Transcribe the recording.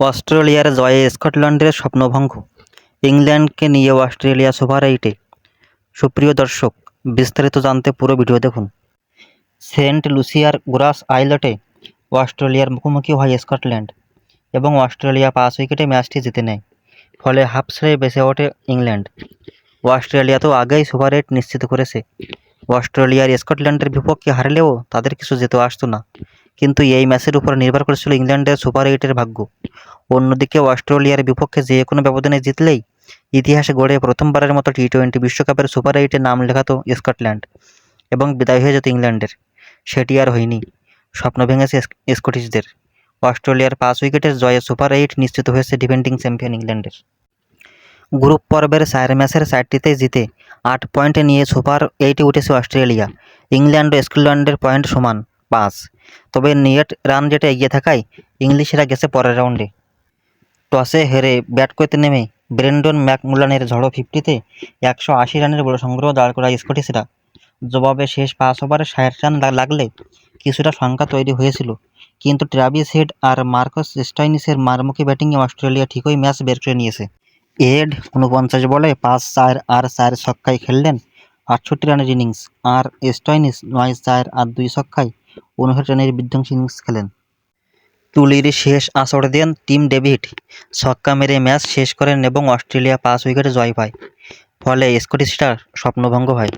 অস্ট্রেলিয়ার জয়ে স্কটল্যান্ডের স্বপ্নভঙ্গ। ইংল্যান্ডকে নিয়ে অস্ট্রেলিয়া সুপার এইটে। সুপ্রিয় দর্শক, বিস্তারিত জানতে পুরো ভিডিও দেখুন। সেন্ট লুসিয়ার গ্রাস আইলটে অস্ট্রেলিয়ার মুখোমুখি হয় স্কটল্যান্ড এবং অস্ট্রেলিয়া পাঁচ উইকেটে ম্যাচটি জিতে নেয়। ফলে হাফ ছেড়ে বেঁচে ওঠে ইংল্যান্ড। অস্ট্রেলিয়া তো আগেই সুপার এইট নিশ্চিত করেছে। অস্ট্রেলিয়ার স্কটল্যান্ডের বিপক্ষে হারলেও তাদের কিছু যেতে আসতো না। কিন্তু এই ম্যাচের উপর নির্ভর করেছিল ইংল্যান্ডের সুপার এইটের ভাগ্য। অন্যদিকে অস্ট্রেলিয়ার বিপক্ষে যে কোনো ব্যবধানে জিতলেই ইতিহাসে গড়ে প্রথমবারের মতো টি টোয়েন্টি বিশ্বকাপের সুপার এইটে নাম লেখাতো স্কটল্যান্ড এবং বিদায় হয়ে যেত ইংল্যান্ডের। সেটি আর হয়নি। স্বপ্ন ভেঙেছে স্ক- স্কটিশদের। অস্ট্রেলিয়ার পাঁচ উইকেটের জয়ে সুপার এইট নিশ্চিত হয়েছে ডিফেন্ডিং চ্যাম্পিয়ন ইংল্যান্ডের। গ্রুপ পর্বের চার ম্যাচের চারটিতে জিতে আট পয়েন্টে নিয়ে সুপার এইটে উঠেছে অস্ট্রেলিয়া। ইংল্যান্ড ও স্কটল্যান্ডের পয়েন্ট সমান পাঁচ। তবে নেট রান রেটে এগিয়ে থাকায় ইংলিশরা গেছে পরের রাউন্ডে টসে হেরে ব্যাট করতে নেমে ব্রেন্ডন ম্যাকমুলানের ঝড়ো ফিফটিতে একশো আশি রানের বড় সংগ্রহ দাঁড় করায় স্কটিশরা জবাবে শেষ পাঁচ ওভারে ষাট রান লাগলে কিছুটা সংখ্যা তৈরি হয়েছিল। কিন্তু ট্রাভিস হেড আর মার্কাস স্টাইনিসের মারমুখী ব্যাটিংয়ে অস্ট্রেলিয়া ঠিকই ম্যাচ বের করে নিয়েছে। হেড উনপঞ্চাশ বলে পাঁচ চার আর চার ছক্কায় খেললেন আটষট্টি রানের ইনিংস। আর স্টাইনিস নয় চার আর দুই ছক্কায় উনষাট রানের বিধ্বংসী ইনিংস খেলেন। তুলির শেষ আসর দেন টিম ডেভিড। ছক্কা মেরে ম্যাচ শেষ করেন এবং অস্ট্রেলিয়া পাঁচ উইকেটে জয় পায়। ফলে স্কটিশরা স্বপ্নভঙ্গ হয়।